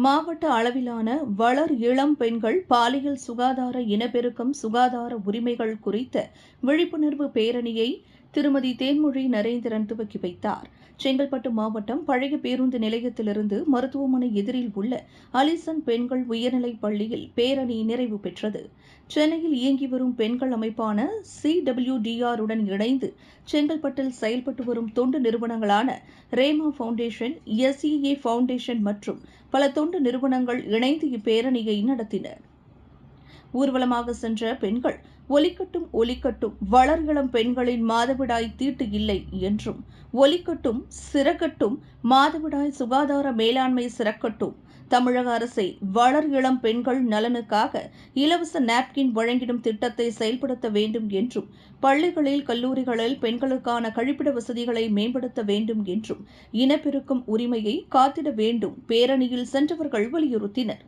மாவட்ட அளவிலான வளர் இளம் பெண்கள் பாலியல் சுகாதார இனப்பெருக்கம் சுகாதார உரிமைகள் குறித்த விழிப்புணர்வு பேரணியை திருமதி தேன்மொழி நரேந்திரன் துவக்கி வைத்தார். செங்கல்பட்டு மாவட்டம் பழைய பேருந்து நிலையத்திலிருந்து மருத்துவமனை எதிரில் உள்ள அலிசன் பெண்கள் உயர்நிலைப் பள்ளியில் பேரணி நிறைவு பெற்றது. சென்னையில் இயங்கி வரும் பெண்கள் அமைப்பான சிடபிள்யூடிஆர் உடன் இணைந்து செங்கல்பட்டில் செயல்பட்டு வரும் தொண்டு நிறுவனங்களான ரேமா ஃபவுண்டேஷன் எஸ்இஏ ஃபவுண்டேஷன் மற்றும் பல தொண்டு நிறுவனங்கள் இணைந்து இப்பேரணியை நடத்தினர் ஊர்வலமாக சென்ற பெண்கள் ஒலிக்கட்டும் ஒலிக்கட்டும். வளர் இளம் பெண்களின் மாதவிடாய் தீட்டு இல்லை என்றும் ஒலிக்கட்டும் சிறக்கட்டும். மாதவிடாய் சுகாதார மேலாண்மை சிறக்கட்டும். தமிழக அரசை வளர் இளம் பெண்கள் நலனுக்காக இலவச நாப்கின் வழங்கிடும் திட்டத்தை செயல்படுத்த வேண்டும் என்றும் பள்ளிகளில் கல்லூரிகளில் பெண்களுக்கான கழிப்பிட வசதிகளை மேம்படுத்த வேண்டும் என்றும் இனப்பெருக்கும் உரிமையை காத்திட வேண்டும். பேரணியில் சென்றவர்கள் வலியுறுத்தினர்.